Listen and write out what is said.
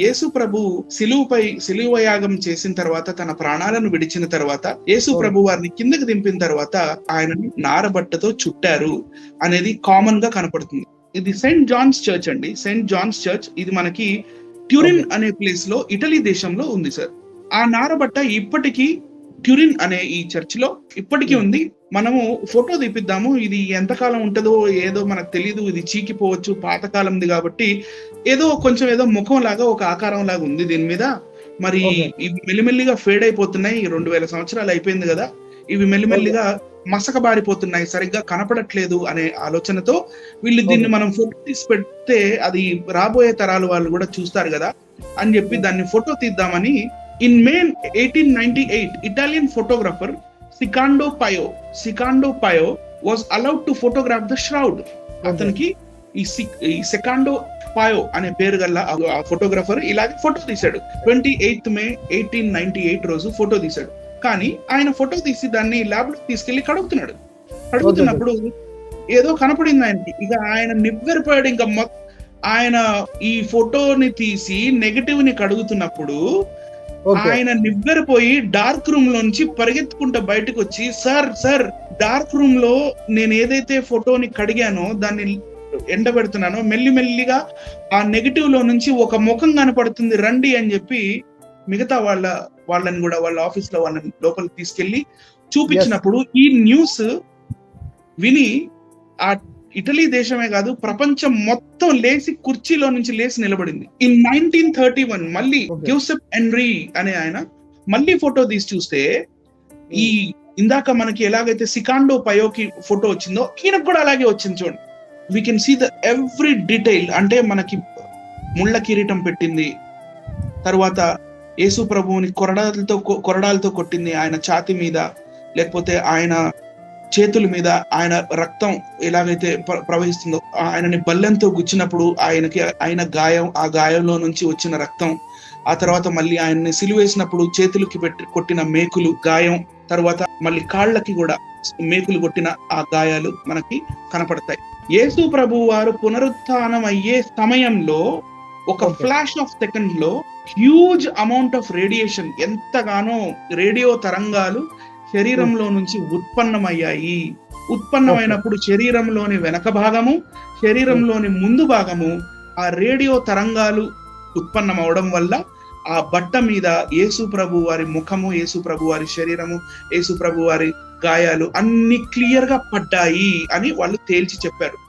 యేసు ప్రభు సిలువుపై సిలువ యాగం చేసిన తర్వాత తన ప్రాణాలను విడిచిన తర్వాత యేసు ప్రభు వారిని కిందకి దింపిన తర్వాత ఆయనని నారబట్టతో చుట్టారు అనేది కామన్గా కనపడుతుంది. ఇది సెయింట్ జాన్స్ చర్చ్ అండి. సెయింట్ జాన్స్ చర్చ్ ఇది మనకి ట్యూరిన్ అనే ప్లేస్లో ఇటలీ దేశంలో ఉంది సార్. ఆ నారబట్ట ఇప్పటికీ ట్యూరిన్ అనే ఈ చర్చ్లో ఇప్పటికీ ఉంది. మనము ఫోటో తీపిద్దాము. ఇది ఎంతకాలం ఉంటుందో ఏదో మనకు తెలియదు ఇది చీకిపోవచ్చు. పాతకాలంది కాబట్టి ఏదో కొంచెం ఏదో ముఖం లాగా ఒక ఆకారం లాగా ఉంది దీని మీద. మరి. ఇవి మెల్లిమెల్లిగా ఫేడ్ అయిపోతున్నాయి. రెండు వేల సంవత్సరాలు అయిపోయింది కదా. ఇవి మెల్లిమెల్లిగా మసకబారిపోతున్నాయి సరిగ్గా కనపడట్లేదు అనే ఆలోచనతో వీళ్ళు దీన్ని. మనం ఫోటో తీసి పెడితే అది రాబోయే తరాలు వాళ్ళు కూడా చూస్తారు కదా అని చెప్పి దాన్ని ఫోటో తీద్దామని in May eighteen ninety eight Italian photographer Secondo Pia Secondo Pia was allowed to photograph the shroud అతనికి ఈ సిక్- ఈ సెకాండో పాయో అనే పేరు గల ఫోటోగ్రాఫర్ ఇలాగే ఫోటో తీశాడు. Twenty eighth May eighteen ninety eight రోజు ఫోటో తీశాడు. కానీ ఆయన ఫోటో తీసి దాన్ని ల్యాబ్లో తీసుకెళ్ళి కడుగుతున్నాడు. కడుగుతున్నప్పుడు ఏదో కనపడింది ఆయనకి. ఇక ఆయన నివ్వెరపోయాడు. ఇంకా ఆయన ఈ ఫోటోని తీసి నెగటివ్ని కడుగుతున్నప్పుడు ఆయన నివ్వెరపోయి డార్క్ రూమ్ లోంచి పరిగెత్తుకుంటూ బయటకు వచ్చి సార్ సార్ డార్క్ రూమ్లో నేను ఏదైతే ఫోటోని కడిగానో దాన్ని ఎండబెడుతున్నానో మెల్లి మెల్లిగా ఆ నెగటివ్లో నుంచి ఒక ముఖం కనపడుతుంది రండి అని చెప్పి మిగతా వాళ్ళ వాళ్ళని కూడా వాళ్ళ ఆఫీస్లో వాళ్ళని లోపలికి తీసుకెళ్ళి చూపించినప్పుడు ఈ న్యూస్ విని ఆ ఇటలీ దేశమే కాదు ప్రపంచం మొత్తం లేచి కుర్చీలో నుంచి లేచి నిలబడింది. ఇన్ నైన్టీన్ థర్టీ వన్ మళ్ళీ. జోసెఫ్ ఎన్రీ అనే ఆయన మళ్ళీ ఫోటో తీసి చూస్తే ఈ ఇందాక మనకి ఎలాగైతే సికాండో పయోకి ఫోటో వచ్చిందో ఈయనకు కూడా అలాగే వచ్చింది చూడండి. We can see the every detail అంటే మనకి ముళ్ళ కిరీటం పెట్టింది తర్వాత యేసు ప్రభువుని కొరడాలతో కొరడాలతో కొట్టింది ఆయన ఛాతి మీద లేకపోతే ఆయన చేతుల మీద ఆయన రక్తం ఎలాగైతే ప్ర- ప్రవహిస్తుందో ఆయనని బల్లెంతో గుచ్చినప్పుడు ఆయనకి ఆయన గాయం ఆ గాయంలో నుంచి వచ్చిన రక్తం ఆ తర్వాత మళ్ళీ ఆయన్ని సిలువేసినప్పుడు చేతులకి పెట్టి కొట్టిన మేకులు గాయం తర్వాత మళ్ళీ కాళ్ళకి కూడా మేకులు కొట్టిన ఆ గాయాలు మనకి కనపడతాయి యేసు ప్రభు వారు పునరుత్థానం అయ్యే సమయంలో ఒక. ఫ్లాష్ ఆఫ్ సెకండ్లో హ్యూజ్ అమౌంట్ ఆఫ్ రేడియేషన్ ఎంతగానో రేడియో తరంగాలు శరీరంలో నుంచి ఉత్పన్నమయ్యాయి. ఉత్పన్నమైనప్పుడు శరీరంలోని వెనక భాగము శరీరంలోని ముందు భాగము ఆ రేడియో తరంగాలు ఉత్పన్నం అవడం వల్ల ఆ బట్ట మీద యేసు ప్రభు వారి ముఖము యేసు ప్రభు వారి శరీరము యేసు ప్రభు వారి గాయాలు అన్ని క్లియర్గా పడ్డాయి అని వాళ్ళు తేల్చి చెప్పారు.